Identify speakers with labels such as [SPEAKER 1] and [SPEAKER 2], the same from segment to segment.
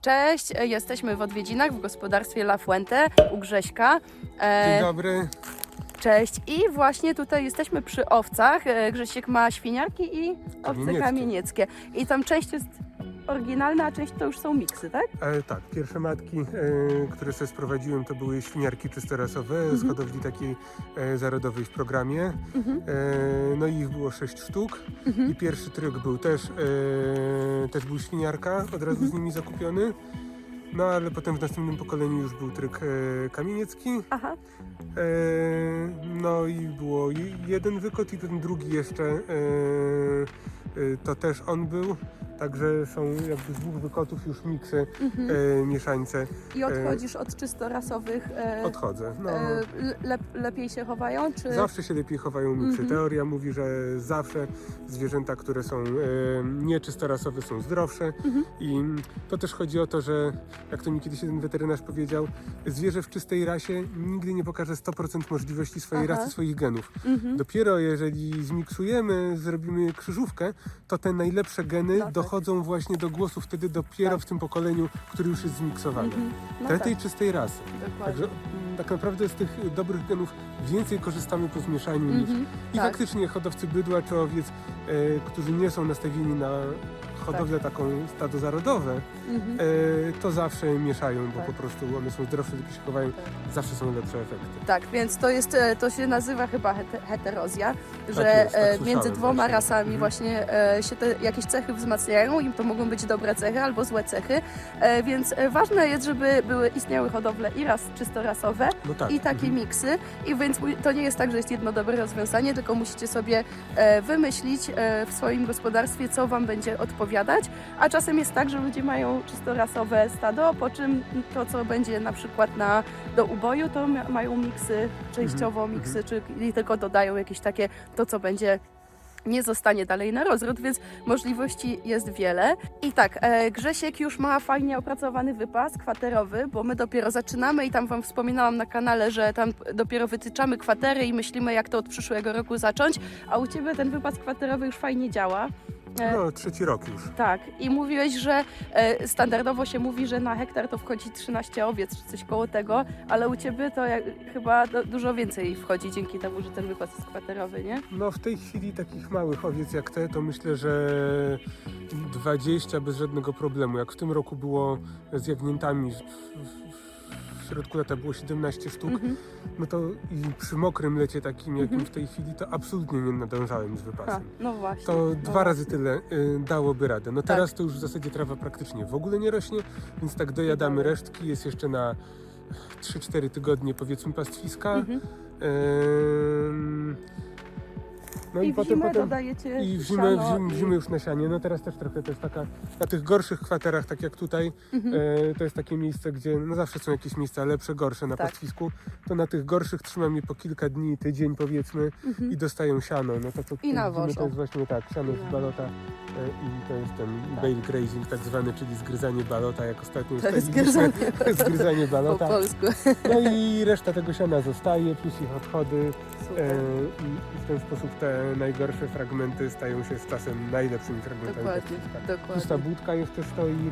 [SPEAKER 1] Cześć, e, jesteśmy w odwiedzinach w gospodarstwie La Fuente u Grześka. E,
[SPEAKER 2] Dzień dobry.
[SPEAKER 1] Cześć i właśnie tutaj jesteśmy przy owcach. E, Grzesiek ma świniarki i owce
[SPEAKER 2] Kamienieckie.
[SPEAKER 1] kamienieckie. I tam część jest oryginalna, a część to już są miksy, tak?
[SPEAKER 2] E, tak, pierwsze matki, e, które sobie sprowadziłem, to były świniarki czystorasowe z hodowli takiej e, zarodowej w programie. E, no i ich było sześć sztuk. I pierwszy tryk był też, e, też był świniarka, od razu z nimi zakupiony. No ale potem w następnym pokoleniu już był tryk e, kamieniecki.
[SPEAKER 1] Aha.
[SPEAKER 2] E, no i było je- jeden wykot i ten drugi jeszcze e, e, to też on był. Także są jakby z dwóch wykotów już miksy, e, mieszańce.
[SPEAKER 1] I odchodzisz od czysto rasowych. E,
[SPEAKER 2] Odchodzę. No,
[SPEAKER 1] e, lep, lepiej się chowają, czy...
[SPEAKER 2] Zawsze się lepiej chowają miksy.
[SPEAKER 1] Mhm.
[SPEAKER 2] Teoria mówi, że zawsze zwierzęta, które są e, nieczystorasowe są zdrowsze
[SPEAKER 1] Mhm.
[SPEAKER 2] i to też chodzi o to, że jak to mi kiedyś jeden weterynarz powiedział, zwierzę w czystej rasie nigdy nie pokaże 100% możliwości swojej
[SPEAKER 1] Aha.
[SPEAKER 2] rasy, swoich genów.
[SPEAKER 1] Mhm.
[SPEAKER 2] Dopiero jeżeli zmiksujemy, zrobimy krzyżówkę, to te najlepsze geny
[SPEAKER 1] No tak.
[SPEAKER 2] Dochodzą właśnie do głosu wtedy dopiero
[SPEAKER 1] Tak.
[SPEAKER 2] w tym pokoleniu, który już jest zmiksowany.
[SPEAKER 1] Mhm. No
[SPEAKER 2] Te
[SPEAKER 1] tak,
[SPEAKER 2] tej czystej rasy.
[SPEAKER 1] dokładnie.
[SPEAKER 2] Także mm, tak naprawdę z tych dobrych genów więcej korzystamy po zmieszaniu niż
[SPEAKER 1] Mhm.
[SPEAKER 2] i
[SPEAKER 1] tak.
[SPEAKER 2] faktycznie hodowcy bydła czy owiec, e, którzy nie są nastawieni na hodowlę taką stadozarodowe,
[SPEAKER 1] Mhm.
[SPEAKER 2] e, to zawsze mieszają, bo
[SPEAKER 1] Tak.
[SPEAKER 2] po prostu one są zdrowsze, tylko się chowają,
[SPEAKER 1] Tak.
[SPEAKER 2] zawsze są lepsze efekty.
[SPEAKER 1] Tak, więc to jest, e, to się nazywa chyba hete- heterozja, że
[SPEAKER 2] jest, tak
[SPEAKER 1] e,
[SPEAKER 2] słyszałem
[SPEAKER 1] między dwoma
[SPEAKER 2] właśnie.
[SPEAKER 1] rasami
[SPEAKER 2] Mhm.
[SPEAKER 1] właśnie e, się te jakieś cechy wzmacniają i to mogą być dobre cechy albo złe cechy, e, więc e, ważne jest, żeby były istniały hodowle i ras czysto rasowe
[SPEAKER 2] No tak.
[SPEAKER 1] i takie
[SPEAKER 2] mhm.
[SPEAKER 1] miksy i więc mu- to nie jest tak, że jest jedno dobre rozwiązanie, tylko musicie sobie e, wymyślić e, w swoim gospodarstwie, co Wam będzie odpowiadać, a czasem jest tak, że ludzie mają czysto rasowe stado, po czym to, co będzie na przykład na, do uboju, to ma- mają miksy, częściowo
[SPEAKER 2] Mhm,
[SPEAKER 1] miksy, czyli tylko dodają jakieś takie, to co będzie nie zostanie dalej na rozród, więc możliwości jest wiele. I tak, e, Grzesiek już ma fajnie opracowany wypas kwaterowy, bo my dopiero zaczynamy i tam Wam wspominałam na kanale, że tam dopiero wytyczamy kwatery i myślimy, jak to od przyszłego roku zacząć, a u Ciebie ten wypas kwaterowy już fajnie działa. E,
[SPEAKER 2] No, trzeci rok już.
[SPEAKER 1] tak, i mówiłeś, że e, standardowo się mówi, że na hektar to wchodzi 13 owiec czy coś koło tego, ale u Ciebie to jak, chyba do, dużo więcej wchodzi dzięki temu, że ten wypas jest kwaterowy, nie?
[SPEAKER 2] No w tej chwili takich małych owiec jak te, to myślę, że 20 bez żadnego problemu. Jak w tym roku było z jagniętami, w, w środku lata było 17 sztuk,
[SPEAKER 1] Mhm.
[SPEAKER 2] no to i przy mokrym lecie takim jakim
[SPEAKER 1] Mhm.
[SPEAKER 2] w tej chwili, to absolutnie nie nadążałem z wypasem.
[SPEAKER 1] no właśnie.
[SPEAKER 2] To
[SPEAKER 1] no
[SPEAKER 2] dwa
[SPEAKER 1] właśnie.
[SPEAKER 2] razy tyle y, dałoby radę. No
[SPEAKER 1] Tak.
[SPEAKER 2] teraz to już w zasadzie trawa praktycznie w ogóle nie rośnie, więc tak dojadamy resztki. Jest jeszcze na 3-4 tygodnie powiedzmy pastwiska.
[SPEAKER 1] Mhm.
[SPEAKER 2] Ym, No i,
[SPEAKER 1] I w
[SPEAKER 2] potem,
[SPEAKER 1] zimę
[SPEAKER 2] potem
[SPEAKER 1] dodajecie
[SPEAKER 2] i w zimę, w,
[SPEAKER 1] siano
[SPEAKER 2] zim, w zimę już nasianie. No teraz też trochę to jest taka, na tych gorszych kwaterach, tak jak tutaj,
[SPEAKER 1] Mhm.
[SPEAKER 2] e, to jest takie miejsce, gdzie no zawsze są jakieś miejsca lepsze, gorsze na
[SPEAKER 1] Tak.
[SPEAKER 2] pastwisku. To na tych gorszych trzymam je po kilka dni, tydzień powiedzmy
[SPEAKER 1] Mhm.
[SPEAKER 2] i dostają siano. No to, to,
[SPEAKER 1] I nawożą.
[SPEAKER 2] to jest właśnie tak, siano
[SPEAKER 1] I
[SPEAKER 2] z balota e, i to jest ten
[SPEAKER 1] Tak.
[SPEAKER 2] bale grazing tak zwany, czyli zgryzanie balota, jak ostatnio
[SPEAKER 1] To jest
[SPEAKER 2] ustaliliśmy.
[SPEAKER 1] zgryzanie
[SPEAKER 2] zgryzanie
[SPEAKER 1] po
[SPEAKER 2] balota.
[SPEAKER 1] polsku.
[SPEAKER 2] No i reszta tego siana zostaje, plus ich odchody.
[SPEAKER 1] Super.
[SPEAKER 2] E, I w ten sposób te najgorsze fragmenty stają się z czasem najlepszymi fragmentami
[SPEAKER 1] Dokładnie,
[SPEAKER 2] pastwiska. Pusta
[SPEAKER 1] dokładnie.
[SPEAKER 2] budka jeszcze stoi,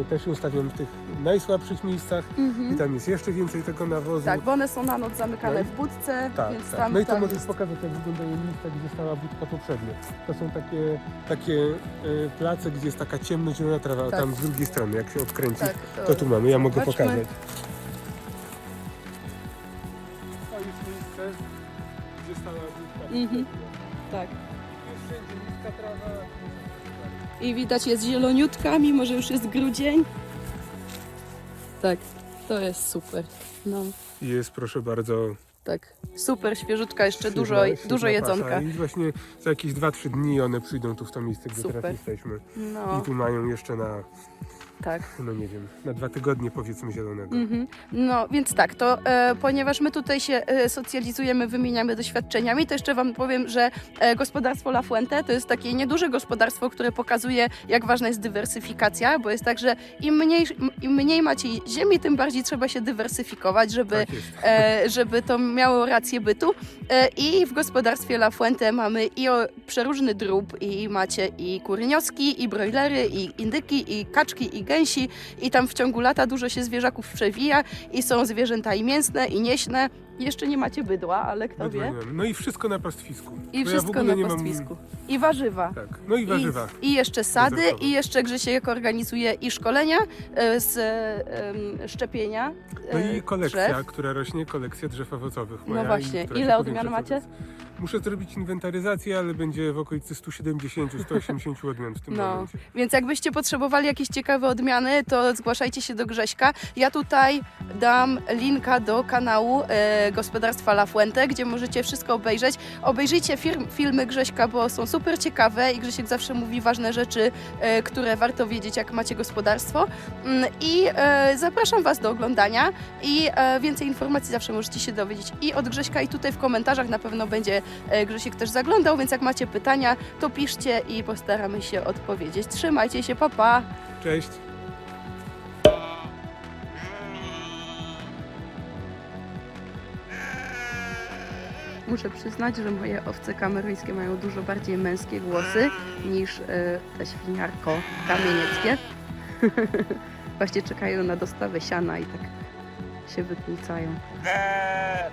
[SPEAKER 2] e, też ją stawiam w tych najsłabszych miejscach i
[SPEAKER 1] Mhm.
[SPEAKER 2] tam jest jeszcze więcej tego nawozu.
[SPEAKER 1] Tak, bo one są na noc zamykane
[SPEAKER 2] No i-
[SPEAKER 1] w budce,
[SPEAKER 2] Tak,
[SPEAKER 1] więc
[SPEAKER 2] tak.
[SPEAKER 1] tam,
[SPEAKER 2] No i to
[SPEAKER 1] tam
[SPEAKER 2] możesz
[SPEAKER 1] jest...
[SPEAKER 2] pokazać, jak wyglądają miejsca, gdzie stała budka poprzednio. To są takie, takie e, place, gdzie jest taka ciemno-zielona trawa, a
[SPEAKER 1] Tak.
[SPEAKER 2] tam z drugiej strony, jak się odkręci,
[SPEAKER 1] Tak,
[SPEAKER 2] to tu mamy, ja mogę
[SPEAKER 1] zobaczmy.
[SPEAKER 2] pokazać.
[SPEAKER 1] Mhm. Tak. I widać jest zieloniutka, mimo że już jest grudzień. Tak, to jest super. No,
[SPEAKER 2] Jest, proszę bardzo,
[SPEAKER 1] tak. Super, świeżutka, jeszcze dużo, dużo
[SPEAKER 2] pasza.
[SPEAKER 1] jedzonka.
[SPEAKER 2] I właśnie za jakieś 2-3 dni one przyjdą tu w to miejsce, gdzie
[SPEAKER 1] Super.
[SPEAKER 2] teraz jesteśmy.
[SPEAKER 1] No,
[SPEAKER 2] I tu mają jeszcze na,
[SPEAKER 1] tak.
[SPEAKER 2] no nie wiem, na dwa tygodnie powiedzmy zielonego.
[SPEAKER 1] Mhm. No, więc tak, to e, ponieważ my tutaj się e, socjalizujemy, wymieniamy doświadczeniami, to jeszcze Wam powiem, że e, gospodarstwo La Fuente to jest takie nieduże gospodarstwo, które pokazuje, jak ważna jest dywersyfikacja, bo jest tak, że im mniej, im mniej macie ziemi, tym bardziej trzeba się dywersyfikować, żeby
[SPEAKER 2] Tak
[SPEAKER 1] e, żeby to miało rację bytu. E, I w gospodarstwie La Fuente mamy i o, przeróżny drób, i macie i kurnioski, i brojlery, i indyki, i kaczki, i gęsi i tam w ciągu lata dużo się zwierzaków przewija i są zwierzęta i mięsne, i nieśne. Jeszcze nie macie bydła, ale kto
[SPEAKER 2] Bydła
[SPEAKER 1] wie.
[SPEAKER 2] nie mam. No i wszystko na pastwisku.
[SPEAKER 1] I
[SPEAKER 2] Bo
[SPEAKER 1] wszystko
[SPEAKER 2] ogóle
[SPEAKER 1] na
[SPEAKER 2] mam-
[SPEAKER 1] pastwisku. I warzywa.
[SPEAKER 2] Tak, no i warzywa.
[SPEAKER 1] I, I jeszcze sady, i jeszcze Grzesiek organizuje i szkolenia e, z e, em, szczepienia
[SPEAKER 2] No
[SPEAKER 1] e,
[SPEAKER 2] i kolekcja,
[SPEAKER 1] drzew.
[SPEAKER 2] która rośnie, kolekcja drzew owocowych.
[SPEAKER 1] No właśnie. Ile odmian macie?
[SPEAKER 2] Muszę zrobić inwentaryzację, ale będzie w okolicy 170-180 odmian w tym
[SPEAKER 1] No.
[SPEAKER 2] momencie.
[SPEAKER 1] Więc jakbyście potrzebowali jakieś ciekawe odmiany, to zgłaszajcie się do Grześka. Ja tutaj dam linka do kanału e, Gospodarstwa La Fuente, gdzie możecie wszystko obejrzeć. Obejrzyjcie firm, filmy Grześka, bo są super ciekawe i Grzesiek zawsze mówi ważne rzeczy, e, które warto wiedzieć, jak macie gospodarstwo. Mm, I e, zapraszam Was do oglądania i e, więcej informacji zawsze możecie się dowiedzieć i od Grześka, i tutaj w komentarzach na pewno będzie e, Grzesiek też zaglądał, więc jak macie pytania, to piszcie i postaramy się odpowiedzieć. Trzymajcie się, papa! Pa.
[SPEAKER 2] Cześć!
[SPEAKER 1] Muszę przyznać, że moje owce kameruńskie mają dużo bardziej męskie głosy niż e, te świniarko kamienieckie. Właśnie czekają na dostawę siana i tak się wykłócają. Eee.